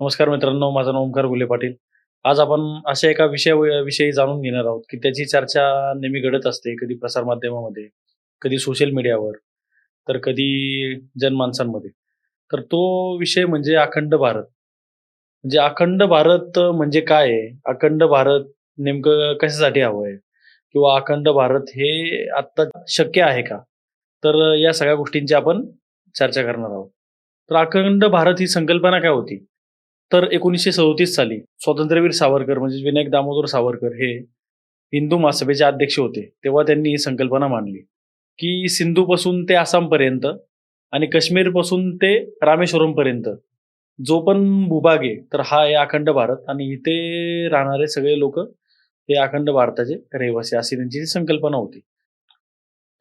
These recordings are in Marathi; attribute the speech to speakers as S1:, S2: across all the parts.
S1: नमस्कार मित्रांनो माझं नाव ओमकार गुले पाटील. आज आपण अशा एका विषया विषयी जाणून घेणार आहोत की त्याची चर्चा नेहमी घडत असते कधी प्रसारमाध्यमामध्ये कधी सोशल मीडियावर तर कधी जनमानसांमध्ये. तर तो विषय म्हणजे अखंड भारत. म्हणजे अखंड भारत म्हणजे काय आहे? अखंड भारत नेमकं कशासाठी हवं आहे? किंवा अखंड भारत हे आत्ता शक्य आहे का? तर या सगळ्या गोष्टींची आपण चर्चा करणार आहोत. तर अखंड भारत ही संकल्पना काय होती? तर एकोणीसशे सदोतीस साली स्वातंत्र्यवीर सावरकर म्हणजे विनायक दामोदर सावरकर हे हिंदू महासभेचे अध्यक्ष होते. तेव्हा त्यांनी ही संकल्पना मांडली की सिंधूपासून ते आसामपर्यंत आणि काश्मीरपासून ते रामेश्वरमपर्यंत जो पण भूभाग आहे तर हा आहे अखंड भारत आणि इथे राहणारे सगळे लोक हे अखंड भारताचे रहिवासी अशी त्यांची संकल्पना होती.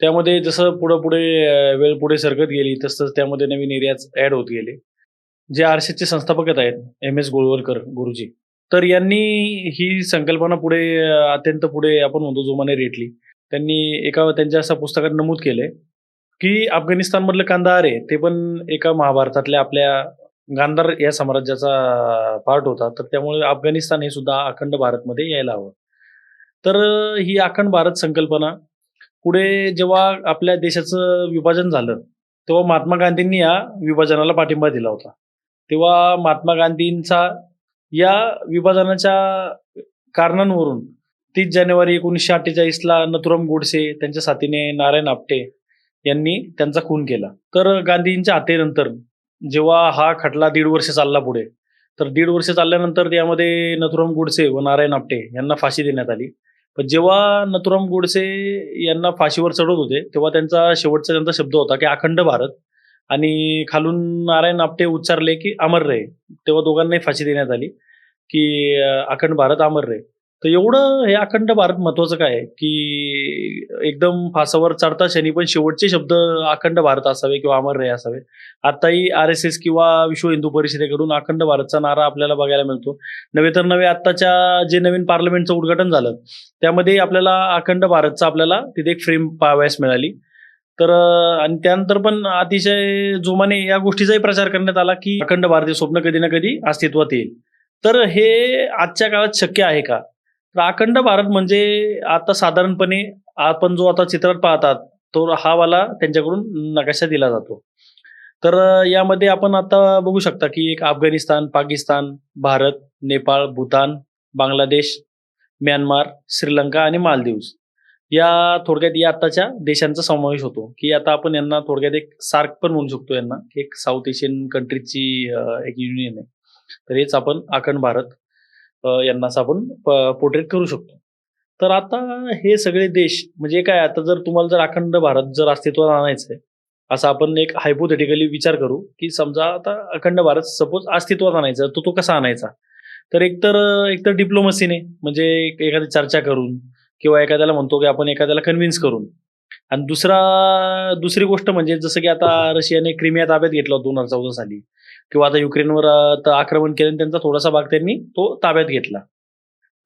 S1: त्यामध्ये जसं पुढं पुढे वेळ पुढे सरकत गेली तसं त्यामध्ये नवीन एरियाज ऍड होत गेले. जे आरशेचे संस्थापक आहेत एम एस गोळवलकर गुरुजी तर यांनी ही संकल्पना पुढे अत्यंत पुढे आपण म्हणतो जोमाने रेटली. त्यांनी एका त्यांच्या असा पुस्तकात नमूद केलंय की अफगाणिस्तानमधलं कांदाहार आहे ते पण एका महाभारतातल्या आपल्या गांधार या साम्राज्याचा पार्ट होता. तर त्यामुळे अफगाणिस्तान हे सुद्धा अखंड भारतमध्ये यायला हवं. तर ही अखंड भारत संकल्पना पुढे जेव्हा आपल्या देशाचं विभाजन झालं तेव्हा महात्मा गांधींनी या विभाजनाला पाठिंबा दिला होता. तेव्हा महात्मा गांधींचा या विभाजनाच्या कारणांवरून तीस जानेवारी एकोणीसशे अठ्ठेचाळीसला नथुराम गोडसे त्यांच्या साथीने नारायण आपटे यांनी त्यांचा खून केला. तर गांधींच्या हत्येनंतर जेव्हा हा खटला दीड वर्ष चालला पुढे तर दीड वर्ष चालल्यानंतर त्यामध्ये नथुराम गोडसे व नारायण आपटे यांना फाशी देण्यात आली. पण जेव्हा नथुराम गोडसे यांना फाशीवर चढवत होते तेव्हा त्यांचा शेवटचा त्यांचा शब्द होता की अखंड भारत आणि खालून नारायण आपटे उच्चारले की अमर रे. तेव्हा दोघांनाही फाशी देण्यात आली की अखंड भारत अमर रे. तर एवढं हे अखंड भारत महत्वाचं काय आहे? की एकदम फासावर चढता शनी पण शेवटचे शब्द अखंड भारत असावे किंवा अमर रे असावे. आताही आर एस एस किंवा विश्व हिंदू परिषदेकडून अखंड भारतचा नारा आपल्याला बघायला मिळतो. नव्हे तर नव्हे आत्ताच्या जे नवीन पार्लमेंटचं उद्घाटन झालं त्यामध्ये आपल्याला अखंड भारतचा आपल्याला तिथे एक फ्रेम पाहावयास मिळाली. तर आणि त्यानंतर पण अतिशय जोमाने या गोष्टीचाही प्रचार करण्यात आला की अखंड भारतीय स्वप्न कधी ना कधी अस्तित्वात येईल. तर हे आजच्या काळात शक्य आहे का? तर अखंड भारत म्हणजे आता साधारणपणे आपण जो आता चित्रात पाहतात तो हा वाला त्यांच्याकडून नकाशा दिला जातो. तर यामध्ये आपण आता बघू शकता की एक अफगाणिस्तान पाकिस्तान भारत नेपाळ भूतान बांगलादेश म्यानमार श्रीलंका आणि मालदीव्स. या थोडक्यात या आताच्या देशांचा समावेश होतो. की आता आपण यांना थोडक्यात एक सार्क पण म्हणू शकतो यांना की एक साऊथ एशियन कंट्रीजची एक युनियन आहे. तर हेच आपण अखंड भारत यांनाच आपण पोर्ट्रेट करू शकतो. तर आता हे सगळे देश म्हणजे काय आता जर तुम्हाला जर अखंड भारत जर अस्तित्वात आणायचं आहे असं आपण एक हायपोथेटिकली विचार करू की समजा आता अखंड भारत सपोज अस्तित्वात आणायचा तर तो कसा आणायचा? तर एकतर एकतर डिप्लोमसीने म्हणजे एखादी चर्चा करून किंवा एखाद्याला म्हणतो की आपण एखाद्याला कन्व्हिन्स करून. आणि दुसरा दुसरी गोष्ट म्हणजे जसं की आता रशियाने क्रिमिया ताब्यात घेतला दोन हजार चौदा साली. किंवा आता युक्रेनवर आक्रमण केलं आणि त्यांचा थोडासा भाग त्यांनी तो ताब्यात घेतला.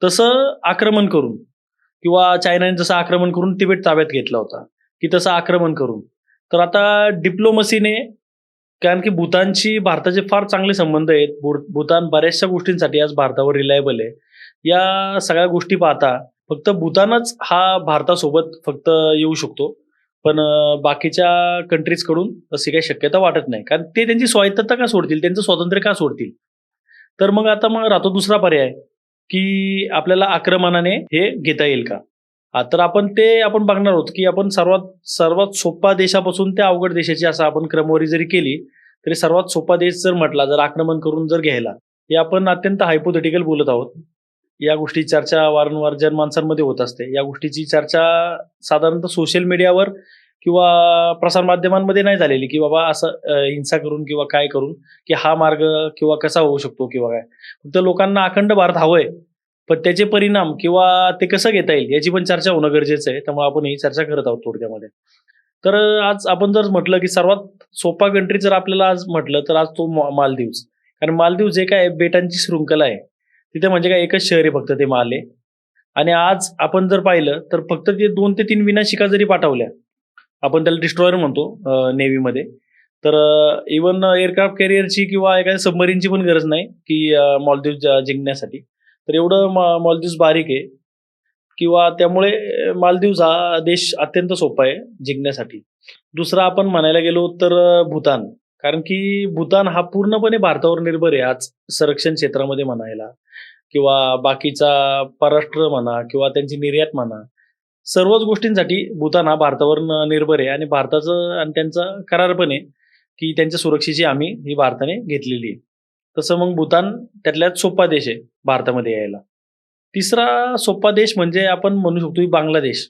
S1: तसं आक्रमण करून किंवा चायनाने जसं आक्रमण करून तिबेट ताब्यात घेतला होता की तसं आक्रमण करून. तर आता डिप्लोमसीने कारण की भूतानशी भारताचे फार चांगले संबंध आहेत भू- भूतान बऱ्याचशा गोष्टींसाठी आज भारतावर रिलायबल आहे. या सगळ्या गोष्टी पाहता फक्त भूतानच हा भारतासोबत फक्त येऊ शकतो. पण बाकीच्या कंट्रीजकडून अशी काही शक्यता वाटत नाही. कारण ते त्यांची स्वायत्तता का सोडतील? त्यांचं स्वातंत्र्य का सोडतील? तर मग आता मग राहतो दुसरा पर्याय की आपल्याला आक्रमणाने हे घेता येईल का? तर आपण ते आपण बघणार आहोत की आपण सर्वात सर्वात सोपा देशापासून त्या अवघड देशाची असं आपण क्रमवारी जरी केली तरी सर्वात सोपा देश जर म्हटला जर आक्रमण करून जर घ्यायला हे आपण अत्यंत हायपोथेटिकल बोलत आहोत. या गोष्टी चर्चा वारंवार जनमानसांमध्ये होत असते. या गोष्टीची चर्चा साधारणतः सोशल मीडियावर किंवा प्रसारमाध्यमांमध्ये नाही झालेली की बाबा असं हिंसा करून किंवा काय करून की हा मार्ग किंवा कसा होऊ शकतो किंवा काय. फक्त लोकांना अखंड भारत हवंय पण त्याचे परिणाम किंवा ते कसं घेता येईल याची पण चर्चा होणं गरजेचं आहे. त्यामुळे आपण ही चर्चा करत आहोत थोडक्यामध्ये. तर आज आपण जर म्हटलं की सर्वात सोपा कंट्री जर आपल्याला आज म्हटलं तर आज तो मालदीव्स कारण मालदीव्स जे काय बेटांची शृंखला आहे तिथे म्हणजे काय एकच शहर आहे फक्त ते माले. आणि आज आपण जर पाहिलं तर फक्त ते दोन ते तीन विनाशिका जरी पाठवल्या आपण त्याला डिस्ट्रॉयर म्हणतो नेव्हीमध्ये. तर इवन एअरक्राफ्ट कॅरियरची किंवा एखाद्या सबमरीनची पण गरज नाही की मॉलदीव जिंकण्यासाठी. तर एवढं मॉलदीव बारीक आहे. किंवा त्यामुळे मालदीव हा देश अत्यंत सोपा आहे जिंकण्यासाठी. दुसरा आपण म्हणायला गेलो तर भूतान. कारण की भूतान हा पूर्णपणे भारतावर निर्भर आहे आज संरक्षण क्षेत्रामध्ये म्हणायला. किंवा बाकीचा परराष्ट्र म्हणा किंवा त्यांची निर्यात म्हणा. सर्वच गोष्टींसाठी भूतान हा भारतावर निर्भर आहे आणि भारताचं आणि त्यांचा करार पण आहे की त्यांच्या सुरक्षेची आम्ही ही भारताने घेतलेली आहे. तसं मग भूतान त्यातल्या सोपा देश आहे भारतामध्ये यायला. तिसरा सोपा देश म्हणजे आपण म्हणू शकतो बांगलादेश.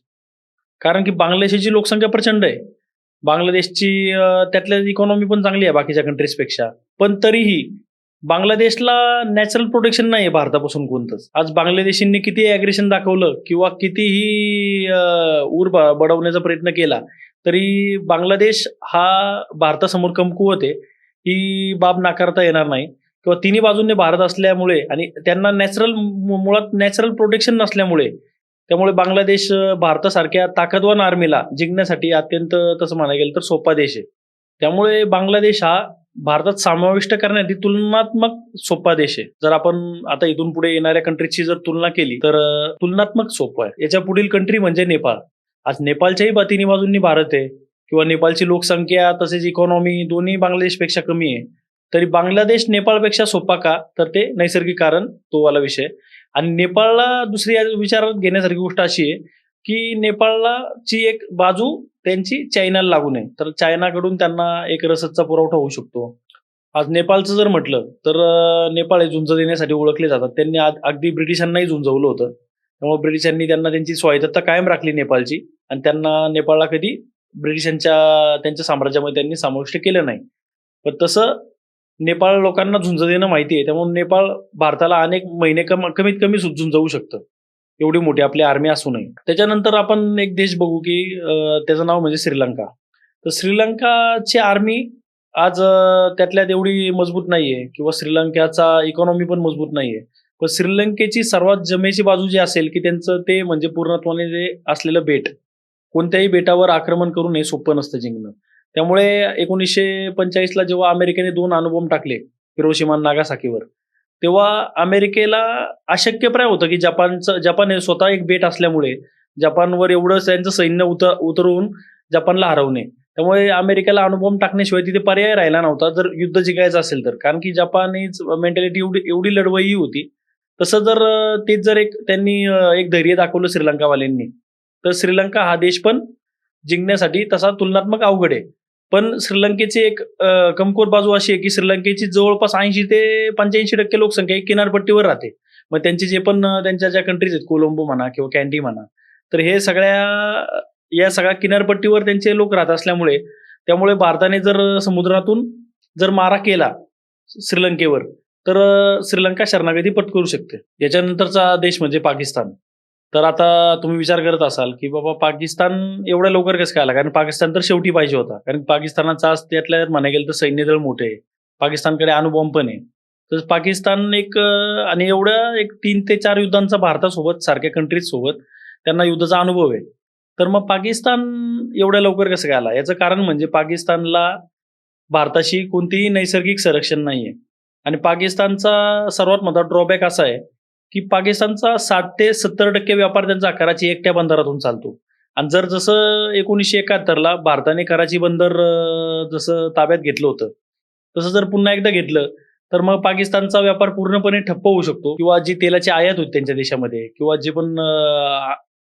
S1: कारण की बांगलादेशाची लोकसंख्या प्रचंड आहे. बांगलादेशची त्यातल्या इकॉनॉमी पण चांगली आहे बाकीच्या कंट्रीजपेक्षा पण तरीही बांगलादेशला नॅचरल प्रोटेक्शन नाही आहे भारतापासून कोणतंच. आज बांगलादेशींनी किती ॲग्रेशन दाखवलं किंवा कितीही ऊर बडवण्याचा प्रयत्न केला तरी बांगलादेश हा भारतासमोर कमकुवत आहे. ही बाब नाकारता येणार नाही. किंवा तिन्ही बाजूंनी भारत असल्यामुळे आणि त्यांना नॅचरल मुळात नॅचरल प्रोटेक्शन नसल्यामुळे त्यामुळे बांगलादेश भारतासारख्या ताकदवान आर्मीला जिंकण्यासाठी अत्यंत तसं म्हणायला गेलं तर सोपा देश आहे. त्यामुळे बांगलादेश हा भारतात समाविष्ट करण्यासाठी तुलनात्मक सोपा देश आहे. जर आपण आता इथून पुढे येणाऱ्या कंट्रीची जर तुलना केली तर तुलनात्मक सोपं आहे. याच्या पुढील कंट्री म्हणजे नेपाळ. आज नेपाळच्याही बा- बाजूंनी भारत आहे किंवा नेपाळची लोकसंख्या तसेच इकॉनॉमी दोन्ही बांगलादेशपेक्षा कमी आहे. तरी बांगलादेश नेपाळपेक्षा सोपा का? तर ते नैसर्गिक कारण तो वाला विषय आणि नेपाळला दुसरी विचारात घेण्यासारखी गोष्ट अशी आहे की नेपाळला ची एक बाजू त्यांची चायनाला लागू नये. तर चायनाकडून त्यांना एक रसदचा पुरवठा होऊ शकतो. आज नेपाळचं जर म्हटलं तर नेपाळ हे झुंज देण्यासाठी ओळखले जातात. त्यांनी अगदी ब्रिटिशांनाही झुंजवलं होतं. त्यामुळे ब्रिटिशांनी त्यांना त्यांची स्वायत्तता कायम राखली नेपाळची आणि त्यांना नेपाळला कधी ब्रिटिशांच्या त्यांच्या साम्राज्यामध्ये त्यांनी समाविष्ट केलं नाही. पण तसं नेपाळ लोकांना झुंज देणं माहिती आहे त्यामुळे नेपाळ भारताला अनेक महिने कम कमीत कमी सु- झुंजवू शकतं. एवढी मोठी आपली आर्मी असूनही त्याच्यानंतर आपण एक देश बघू की त्याचं नाव म्हणजे श्रीलंका. तर श्रीलंकाची आर्मी आज त्यातल्या त्यातल्यात एवढी मजबूत नाहीये किंवा श्रीलंकाचा इकॉनॉमी पण मजबूत नाहीये. पण श्रीलंकेची सर्वात जमेची बाजू जी असेल की त्यांचं ते म्हणजे पूर्णत्वाने जे असलेलं बेट कोणत्याही बेटावर आक्रमण करून हे सोपं नसतं जिंकणं. त्यामुळे एकोणीसशे पंचेचाळीसला जेव्हा अमेरिकेने दोन अणुबॉम्ब टाकले हिरोशिमा नागासाकीवर तेव्हा अमेरिकेला अशक्यप्राय होतं की जपानचं जपान हे स्वतः एक बेट असल्यामुळे जपानवर एवढं त्यांचं सैन्य उतर उतरवून जपानला हरवणे. त्यामुळे अमेरिकेला अणुबॉम्ब टाकण्याशिवाय तिथे पर्याय राहिला नव्हता. जर युद्ध जिंकायचं असेल तर. कारण की जपानीच मेंटॅलिटी एवढी एवढी लढवई होती. तसं जर तेच जर एक त्यांनी एक धैर्य दाखवलं श्रीलंकावाल्यांनी तर श्रीलंका हा देश पण जिंकण्यासाठी तसा तुलनात्मक अवघड आहे. पण श्रीलंकेची एक कमकोर बाजू अशी आहे की श्रीलंकेची जवळपास ऐंशी ते पंच्याऐंशी टक्के लोकसंख्या ही किनारपट्टीवर राहते. मग त्यांचे जे पण त्यांच्या ज्या कंट्रीज आहेत कोलंबो म्हणा किंवा कॅन्डी म्हणा तर हे सगळ्या या सगळ्या किनारपट्टीवर त्यांचे लोक राहत असल्यामुळे त्यामुळे भारताने जर समुद्रातून जर मारा केला श्रीलंकेवर तर श्रीलंका शरणागती पत्करू शकते. याच्यानंतरचा देश म्हणजे पाकिस्तान. तर आता तुम्ही विचार करत असाल की बाबा पाकिस्तान एवढ्या लवकर कसं काय आला? कारण पाकिस्तान तर शेवटी पाहिजे होता. कारण पाकिस्तानाचा आज त्यातल्या म्हणायला गेलं तर सैन्यदळ मोठे आहे. पाकिस्तानकडे अणुबॉम्ब पण आहे. तर पाकिस्तान एक आणि एवढ्या एक तीन ते चार युद्धांचा भारतासोबत सारख्या कंट्रीज सोबत त्यांना युद्धाचा अनुभव आहे. तर मग पाकिस्तान एवढ्या लवकर कसं काय आला? याचं कारण म्हणजे पाकिस्तानला भारताशी कोणतीही नैसर्गिक संरक्षण नाही आहे आणि पाकिस्तानचा सर्वात मोठा ड्रॉबॅक असा आहे की पाकिस्तानचा साठ ते सत्तर टक्के व्यापार त्यांचा कराची एकट्या बंदरातून चालतो. आणि जर जसं एकोणीसशे एकाहत्तरला भारताने कराची बंदर जसं ताब्यात घेतलं होतं तसं जर पुन्हा एकदा घेतलं तर मग पाकिस्तानचा व्यापार पूर्णपणे ठप्प होऊ शकतो. किंवा जी तेलाची आयात होती त्यांच्या देशामध्ये किंवा जे पण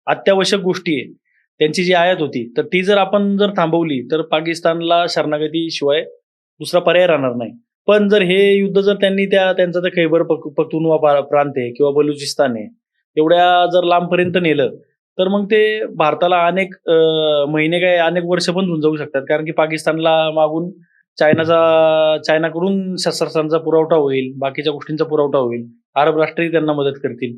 S1: अत्यावश्यक गोष्टी आहे त्यांची जी आयात होती तर ती जर आपण जर थांबवली तर पाकिस्तानला शरणागती शिवाय दुसरा पर्याय राहणार नाही. पण जर हे युद्ध जर त्यांनी त्या त्यांचा तर खैबर पक प्रांत आहे किंवा बलुचिस्तान आहे एवढ्या जर लांबपर्यंत नेलं तर मग ते भारताला अनेक महिने काय अनेक वर्ष पण झुंजवू शकतात. कारण की पाकिस्तानला मागून चायनाचा चायनाकडून शस्त्रास्त्रांचा पुरवठा होईल बाकीच्या गोष्टींचा पुरवठा होईल अरब राष्ट्रही त्यांना मदत करतील.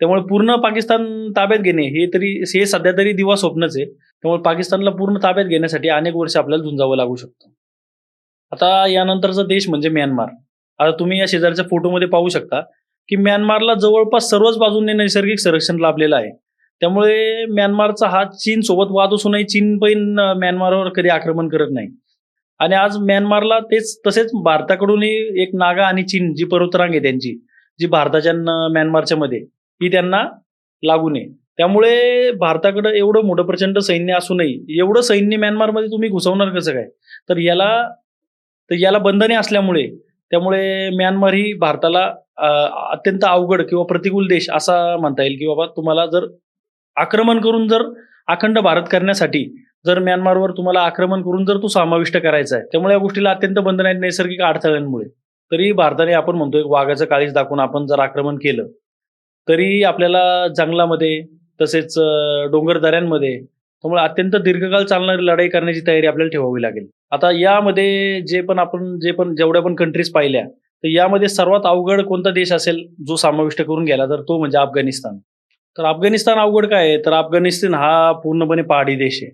S1: त्यामुळे पूर्ण पाकिस्तान ताब्यात घेणे हे तरी हे सध्या तरी दिवा स्वप्नच आहे. त्यामुळे पाकिस्तानला पूर्ण ताब्यात घेण्यासाठी अनेक वर्ष आपल्याला झुंजावं लागू शकतं. आता यानंतरचा देश म्हणजे म्यानमार. आता तुम्ही या शेजारच्या फोटोमध्ये पाहू शकता की म्यानमारला जवळपास सर्वच बाजूंनी नैसर्गिक संरक्षण लाभलेलं आहे. त्यामुळे म्यानमारचा हा चीन सोबत वाद असूनही चीन पण म्यानमारवर कधी आक्रमण करत नाही. आणि आज म्यानमारला तेच तसेच भारताकडूनही एक नागा आणि चीन जी पर्वतरांग आहे त्यांची जी भारताच्या म्यानमारच्या मध्ये ही त्यांना लागू नये त्यामुळे भारताकडे एवढं मोठं प्रचंड सैन्य असूनही एवढं सैन्य म्यानमारमध्ये तुम्ही घुसवणार कसं काय? तर याला तर याला बंधने असल्यामुळे त्यामुळे म्यानमार ही भारताला अत्यंत अवघड किंवा प्रतिकूल देश असा म्हणता येईल की बाबा तुम्हाला जर आक्रमण करून जर अखंड भारत करण्यासाठी जर म्यानमारवर तुम्हाला आक्रमण करून जर तो समाविष्ट करायचा आहे त्यामुळे या गोष्टीला अत्यंत बंधन आहेत नैसर्गिक अडथळ्यांमुळे. तरी भारताने आपण म्हणतो एक वाघाचं काळीच दाखवून आपण जर आक्रमण केलं तरी आपल्याला जंगलामध्ये तसेच डोंगरदऱ्यांमध्ये डोंगर दऱ्यांमध्ये त्यामुळे अत्यंत दीर्घकाळ चालणारी लढाई करण्याची तयारी आपल्याला ठेवावी लागेल. आता यामध्ये जे पण आपण जे पण जेवढ्या पण कंट्रीज पाहिल्या तर यामध्ये सर्वात अवघड कोणता देश असेल जो समाविष्ट करून गेला? तर तो म्हणजे अफगाणिस्तान. तर अफगाणिस्तान अवघड काय आहे? तर अफगाणिस्तान हा पूर्णपणे पहाडी देश आहे.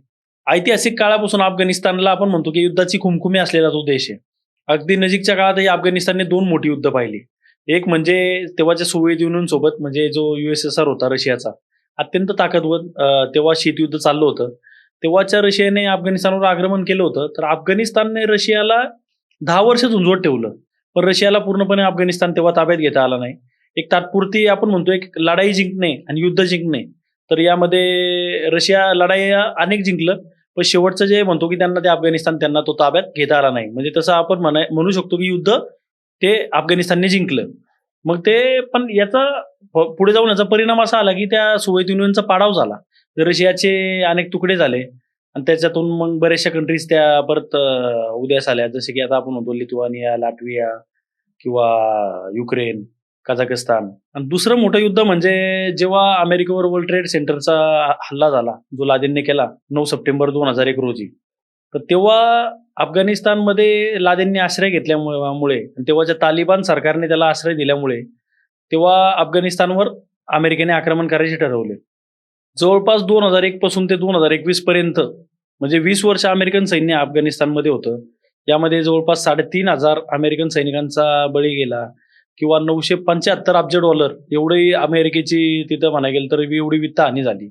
S1: ऐतिहासिक काळापासून अफगाणिस्तानला आपण म्हणतो की युद्धाची खुमखुमी असलेला तो देश आहे. अगदी नजीकच्या काळातही अफगाणिस्तानने दोन मोठी युद्ध पाहिली. एक म्हणजे तेव्हाच्या सोवियत युनियन सोबत म्हणजे जो युएसएसआर होता रशियाचा. अत्यंत ताकदवर तेव्हा शीतयुद्ध चाललं होतं. तेव्हाच्या रशियाने अफगाणिस्तानवर आक्रमण केलं होतं. तर अफगाणिस्तानने रशियाला दहा वर्ष झुंजवत ठेवलं. पण रशियाला पूर्णपणे अफगाणिस्तान तेव्हा ताब्यात घेता आला नाही. एक तात्पुरती आपण म्हणतो एक लढाई जिंकणे आणि युद्ध जिंकणे. तर यामध्ये रशिया लढाई अनेक जिंकलं. पण शेवटचं जे म्हणतो की त्यांना ते अफगाणिस्तान त्यांना तो ताब्यात घेता आला नाही. म्हणजे तसं आपण म्हणू शकतो की युद्ध ते अफगाणिस्तानने जिंकलं. मग ते पण याचा पुढे जाऊन याचा परिणाम असा आला की त्या सोव्हिएत युनियनचा पाडाव झाला. रशियाचे अनेक तुकडे झाले. आणि त्याच्यातून मग बऱ्याचशा कंट्रीज त्या परत उदयास आल्या. जसे की आता आपण म्हणतो लिथुआनिया लाटविया किंवा युक्रेन कझाकिस्तान आणि दुसरं मोठं युद्ध म्हणजे जेव्हा अमेरिकेवर वर्ल्ड ट्रेड सेंटरचा हल्ला झाला जो लादेनने केला नऊ सप्टेंबर दोन हजार एक रोजी. तर तेव्हा अफगाणिस्तानमध्ये लादेंनी आश्रय घेतल्यामुळे तेव्हाच्या तालिबान सरकारने त्याला आश्रय दिल्यामुळे तेव्हा अफगाणिस्तानवर अमेरिकेने आक्रमण करायचे ठरवले. जवळपास दोन हजार एक पासून ते दोन हजार एकवीस पर्यंत म्हणजे वीस वर्ष अमेरिकन सैन्य अफगाणिस्तानमध्ये होतं. यामध्ये जवळपास साडेतीन हजार अमेरिकन सैनिकांचा बळी गेला किंवा नऊशे पंच्याहत्तर अब्ज डॉलर एवढी अमेरिकेची तिथं म्हणा गेलं तर एवढी वित्त हानी झाली.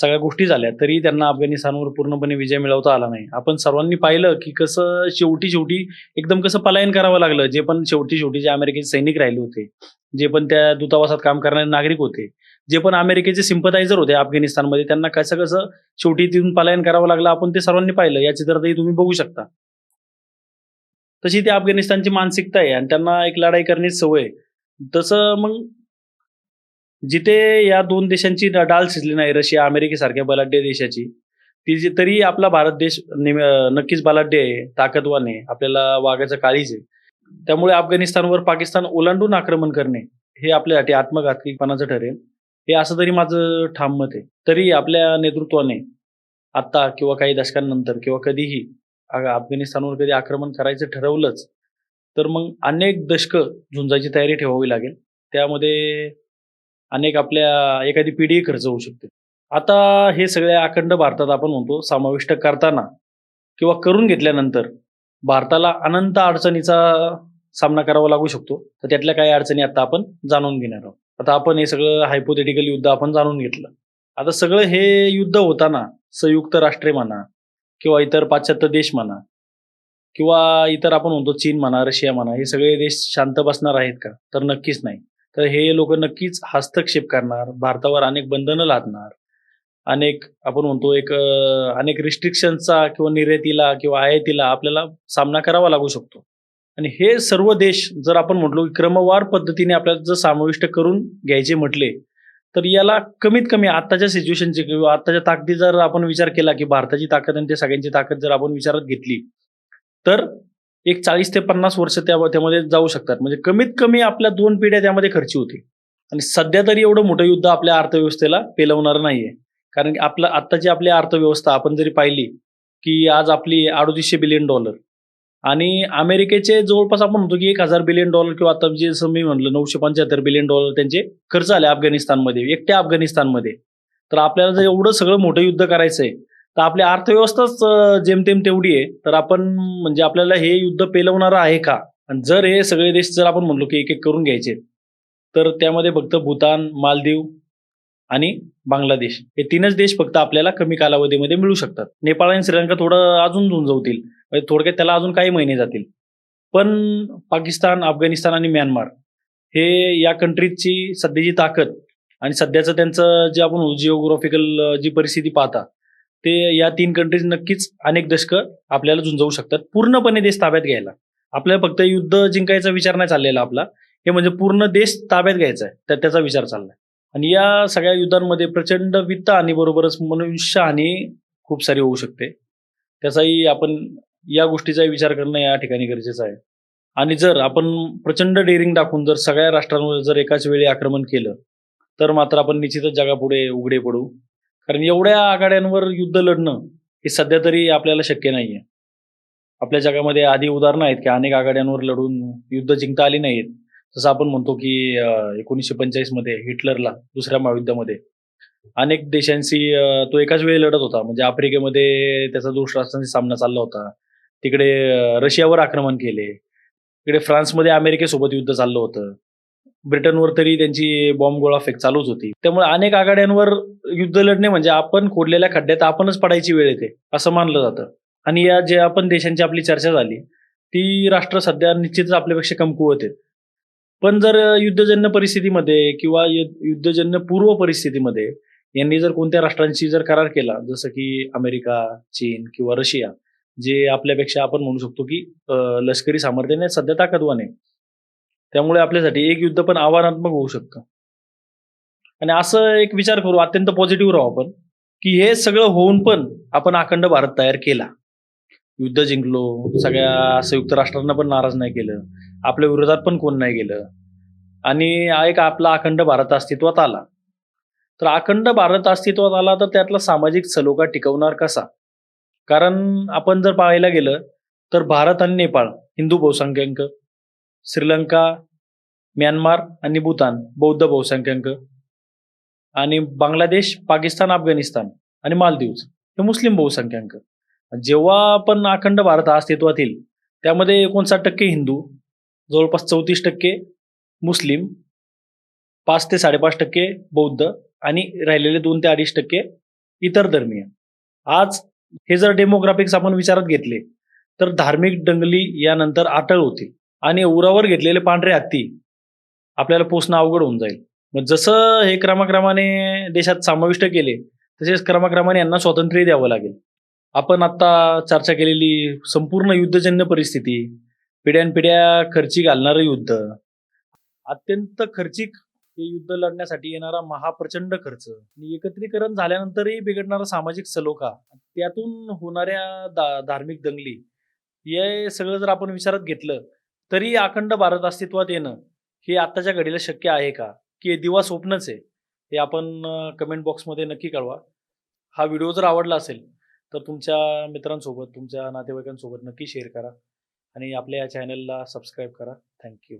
S1: सगळ्या गोष्टी झाल्या तरी त्यांना अफगाणिस्तानवर पूर्णपणे विजय मिळवता आला नाही. आपण सर्वांनी पाहिलं की कसं शेवटी शेवटी एकदम कसं पलायन करावं लागलं. जे पण शेवटी शेवटी जे अमेरिकेचे सैनिक राहिले होते जे पण त्या दूतावासात काम करणारे नागरिक होते जे पण अमेरिकेचे सिंपथायझर होते अफगाणिस्तानमध्ये त्यांना कसं कसं शेवटी तिथून पलायन करावं लागलं आपण ते सर्वांनी पाहिलं. या चित्रातही तुम्ही बघू शकता. तशी ती अफगाणिस्तानची मानसिकता आहे आणि त्यांना एक लढाई करण्याची सवय तसं मग जिथे या दोन देशांची डाल शिजली नाही रशिया अमेरिकेसारख्या बलाढ्य देशाची ती जी तरी आपला भारत देश नक्कीच बलाढ्य आहे ताकदवान आहे आपल्याला वागायचं काळीच आहे. त्यामुळे अफगाणिस्तानवर पाकिस्तान ओलांडून आक्रमण करणे हे आपल्यासाठी आत्मघातकीपणाचं ठरेल. हे असं तरी माझं ठाम मत आहे. तरी आपल्या नेतृत्वाने आत्ता किंवा काही दशकांनंतर किंवा कधीही अफगाणिस्तानवर कधी आक्रमण करायचं ठरवलंच तर मग अनेक दशकं झुंजायची तयारी ठेवावी लागेल. त्यामध्ये अनेक आपल्या एखादी पिढी खर्च होऊ शकते. आता हे सगळे अखंड भारतात आपण म्हणतो समाविष्ट करताना किंवा करून घेतल्यानंतर भारताला अनंत अडचणीचा सामना करावा लागू शकतो. तर त्यातल्या काही अडचणी आता आपण जाणून घेणार आहोत. आता आपण हे सगळं हायपोथेटिकल युद्ध आपण जाणून घेतलं. आता सगळं हे युद्ध होताना संयुक्त राष्ट्रे म्हणा किंवा इतर पाश्चात्य देश म्हणा किंवा इतर आपण म्हणतो चीन म्हणा रशिया म्हणा हे सगळे देश शांत बसणार आहेत का? तर नक्कीच नाही. तर हे लोक नक्कीच हस्तक्षेप करणार भारतावर अनेक बंधनं लादणार. अनेक आपण म्हणतो एक अनेक रिस्ट्रिक्शनचा किंवा निर्यातीला किंवा आयातीला आपल्याला सामना करावा लागू शकतो. आणि हे सर्व देश जर आपण म्हटलो की क्रमवार पद्धतीने आपल्याला जर समाविष्ट करून घ्यायचे म्हटले तर याला कमीत कमी आत्ताच्या सिच्युएशनची किंवा आत्ताच्या ताकदी जर आपण विचार केला की भारताची ताकद आणि त्या सगळ्यांची ताकद जर आपण विचारात घेतली तर एक चाळीस ते पन्नास वर्ष त्या त्यामध्ये जाऊ शकतात. म्हणजे कमीत कमी आपल्या दोन पिढ्या त्यामध्ये खर्ची होती आणि सध्या तरी एवढं मोठं युद्ध आपल्या अर्थव्यवस्थेला पेलवणार नाहीये. कारण की आपलं आत्ताची आपली अर्थव्यवस्था आपण जरी पाहिली की आज आपली अडोतीसशे बिलियन डॉलर आणि अमेरिकेचे जवळपास आपण म्हणतो की एक हजार बिलियन डॉलर किंवा आता जे जसं मी म्हणलं नऊशे पंच्याहत्तर बिलियन डॉलर त्यांचे खर्च आले अफगाणिस्तानमध्ये एकट्या अफगाणिस्तानमध्ये. तर आपल्याला जर एवढं सगळं मोठं युद्ध करायचं आहे तर आपली अर्थव्यवस्थाच जेमतेम तेवढी आहे. तर आपण म्हणजे आपल्याला हे युद्ध पेलवणारं आहे का? आणि जर हे सगळे देश जर आपण म्हणलो की एक एक करून घ्यायचे तर त्यामध्ये फक्त भूतान मालदीव आणि बांगलादेश हे तीनच देश फक्त आपल्याला कमी कालावधीमध्ये मिळू शकतात. नेपाळ आणि श्रीलंका थोडं अजून झुंजवतील. म्हणजे थोडक्यात त्याला अजून काही महिने जातील. पण पाकिस्तान अफगाणिस्तान आणि म्यानमार हे या कंट्रीजची सध्याची ताकद आणि सध्याचं त्यांचं जे आपण जिओग्राफिकल जी परिस्थिती पाहता ते या तीन कंट्रीज नक्कीच अनेक दशकं आपल्याला झुंजवू शकतात. पूर्णपणे देश ताब्यात घ्यायला. आपल्याला फक्त युद्ध जिंकायचा विचार नाही चाललेला आपला. हे म्हणजे पूर्ण देश ताब्यात घ्यायचा आहे. तर त्याचा विचार चाललाय. आणि या सगळ्या युद्धांमध्ये प्रचंड वित्त आणि बरोबरच मनुष्यहानी खूप सारी होऊ शकते. त्याचाही आपण या गोष्टीचाही विचार करणं या ठिकाणी गरजेचं आहे. आणि जर आपण प्रचंड डेअरिंग दाखवून जर सगळ्या राष्ट्रांवर जर एकाच वेळी आक्रमण केलं तर मात्र आपण निश्चितच जगापुढे उघडे पडू. कारण एवढ्या आघाड्यांवर युद्ध लढणं हे सध्या तरी आपल्याला शक्य नाहीये. आपल्या जगामध्ये आधी उदाहरणं आहेत की अनेक आघाड्यांवर लढून युद्ध जिंकता आली नाहीत. जसं आपण म्हणतो की एकोणीसशे पंचेचाळीसमध्ये हिटलरला दुसऱ्या महायुद्धामध्ये अनेक देशांशी तो एकाच वेळी लढत होता. म्हणजे आफ्रिकेमध्ये त्याचा दोष राष्ट्रांशी सामना चालला होता तिकडे रशियावर आक्रमण केले. तिकडे फ्रान्समध्ये अमेरिकेसोबत युद्ध चाललं होतं. ब्रिटनवर तरी त्यांची बॉम्ब गोळा फेक चालूच होती. त्यामुळे अनेक आघाड्यांवर युद्ध लढणे म्हणजे आपण खोडलेल्या खड्ड्यात आपणच पडायची वेळ येते असं मानलं जातं. आणि या जे आपण देशांची आपली चर्चा झाली ती राष्ट्र सध्या निश्चितच आपल्यापेक्षा कमकुवत आहेत. पण जर युद्धजन्य परिस्थितीमध्ये किंवा युद्धजन्य पूर्व परिस्थितीमध्ये यांनी जर कोणत्या राष्ट्रांशी जर करार केला जसं की अमेरिका चीन किंवा रशिया जे आपल्यापेक्षा आपण म्हणू शकतो की लष्करी सामर्थ्याने सध्या ताकदवान आहे त्यामुळे आपल्यासाठी एक युद्ध पण आव्हानात्मक होऊ शकतं. आणि असं एक विचार करू अत्यंत पॉझिटिव्ह राहू आपण की हे सगळं होऊन पण आपण अखंड भारत तयार केला. युद्ध जिंकलो सगळ्या संयुक्त राष्ट्रांना पण नाराज नाही केलं आपल्या विरोधात पण कोण नाही गेलं. आणि एक आपला अखंड भारत अस्तित्वात आला. तर अखंड भारत अस्तित्वात आला तर त्यातला सामाजिक सलोखा टिकवणार कसा? कारण आपण जर पाहायला गेलं तर भारत आणि नेपाळ हिंदू बहुसंख्याक श्रीलंका म्यानमार आणि भूतान बौद्ध बहुसंख्याक. आणि बांगलादेश पाकिस्तान अफगाणिस्तान आणि मालदीव्स हे मुस्लिम बहुसंख्याक. जेव्हा पण अखंड भारत हा अस्तित्वात येईल त्यामध्ये एकोणसाठ टक्के हिंदू जवळपास चौतीस टक्के मुस्लिम पाच ते साडेपाच टक्के बौद्ध आणि राहिलेले दोन ते अडीच टक्के इतर धर्मीय. आज हे जर डेमोग्राफिक्स आपण विचारात घेतले तर धार्मिक दंगली यानंतर आटळ होतील. आणि उरावर घेतलेले पांढरे हत्ती आपल्याला पोचणं अवघड होऊन जाईल. मग जसं हे क्रमाक्रमाने देशात समाविष्ट केले तसेच क्रमाक्रमाने यांना स्वातंत्र्य द्यावं लागेल. आपण आत्ता चर्चा केलेली संपूर्ण युद्धजन्य परिस्थिती पिढ्यानपिढ्या खर्ची घालणारं युद्ध अत्यंत खर्चिक हे युद्ध लढण्यासाठी येणारा महाप्रचंड खर्च आणि एकत्रीकरण झाल्यानंतरही बिघडणारा सामाजिक सलोखा त्यातून होणाऱ्या दा- धार्मिक दंगली हे सगळं जर आपण विचारात घेतलं तरी अखंड भारत अस्तित्वात येणं हे आत्ताच्या घडीला शक्य आहे का? की हे दिवा स्वप्नच आहे? हे आपण कमेंट बॉक्समध्ये नक्की कळवा. हा व्हिडिओ जर आवडला असेल तर तुमच्या मित्रांसोबत तुमच्या नातेवाईकांसोबत नक्की शेअर करा आणि आपल्या या चॅनलला सबस्क्राईब करा. थँक्यू